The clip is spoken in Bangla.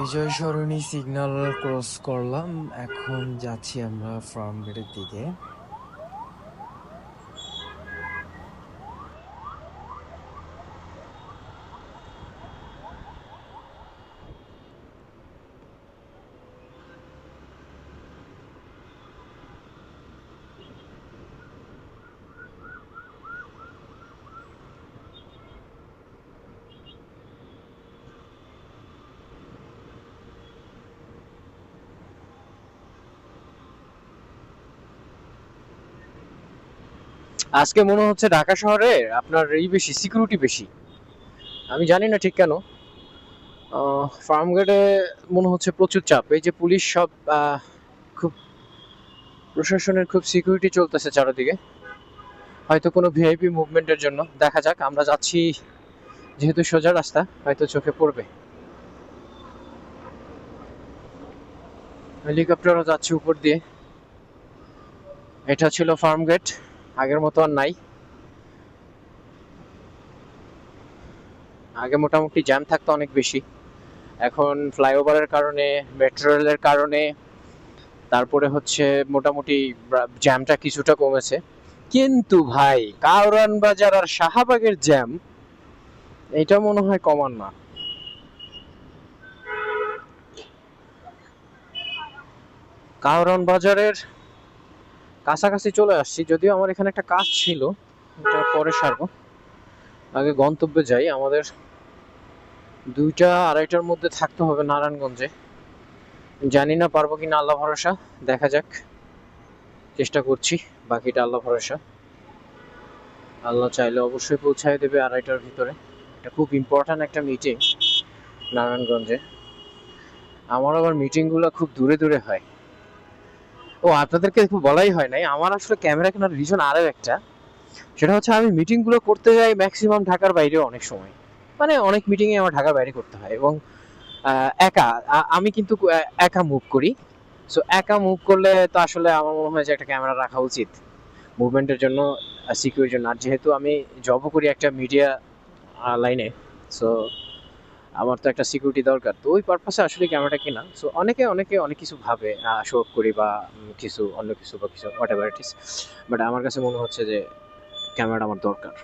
বিজয় সরণি সিগন্যাল ক্রস করলাম। এখন যাচ্ছি আমরা ফার্ম গেটের দিকে। আজকে মনে হচ্ছে ঢাকা শহরে আপনার এই বেশি সিকিউরিটি বেশি। আমি জানি না ঠিক কেন। ফার্ম গেটে মনে হচ্ছে প্রচুর চাপ। এই যে পুলিশ সব খুব প্রশাসনের খুব সিকিউরিটি চলতেছে চারিদিকে। হয়তো কোনো ভিআইপি মুভমেন্টের জন্য। দেখা যাক, আমরা যাচ্ছি যেহেতু সোজা রাস্তা, হয়তো চোখে পড়বে। হেলিকপ্টারও যাচ্ছে উপর দিয়ে। এটা ছিল ফার্ম গেট আগের মতো আর নাই। আগে মোটামুটি জ্যাম থাকতো অনেক বেশি। এখন ফ্লাইওভারের কারণে মেট্রো রেলের কারণে, তারপরে হচ্ছে মোটামুটি জ্যামটা কিছুটা কমেছে। কিন্তু ভাই, কাউরান বাজার আর শাহবাগের জ্যাম, এটা মনে হয় কমান না। কাউরান বাজারের কাছাকাছি চলে আসছি, যদিও আমার এখানে একটা কাজ ছিল পরে সারবো। আগে গন্তব্যে যাই, আমাদের দুইটা আড়াইটার মধ্যে থাকতে হবে নারায়ণগঞ্জে। জানি না পারব কিনা আল্লাহ ভরসা, দেখা যাক, চেষ্টা করছি, বাকিটা আল্লাহ ভরসা। আল্লাহ চাইলে অবশ্যই পৌঁছায় দেবে আড়াইটার ভিতরে। এটা খুব ইম্পর্ট্যান্ট একটা মিটিং নারায়ণগঞ্জে। আমার আবার মিটিংগুলো খুব দূরে দূরে হয়। ও, আপনাদেরকে বলাই হয় নাই। আমার আসলে ক্যামেরা কেনার রিজন আরও একটা। সেটা হচ্ছে আমি মিটিংগুলো করতে যাই ম্যাক্সিমাম ঢাকার বাইরে অনেক সময়। মানে অনেক মিটিংয়ে আমার ঢাকার বাইরে করতে হয় এবং একা। আমি কিন্তু একা মুভ করি। সো একা মুভ করলে তো আসলে আমার মনে হয় যে একটা ক্যামেরা রাখা উচিত। মুভমেন্টের জন্য সিকিউর জন্য। আর যেহেতু আমি জবও করি একটা মিডিয়া লাইনে সো আমার তো একটা সিকিউরিটি দরকার। তো ওই পারপাসে আসলে ক্যামেরাটা কেনা সো অনেকে অনেকে অনেক কিছু ভাবে শো অফ করি বা কিছু, অন্য কিছু বা কিছু whatever it is but আমার কাছে মনে হচ্ছে যে ক্যামেরাটা আমার দরকার।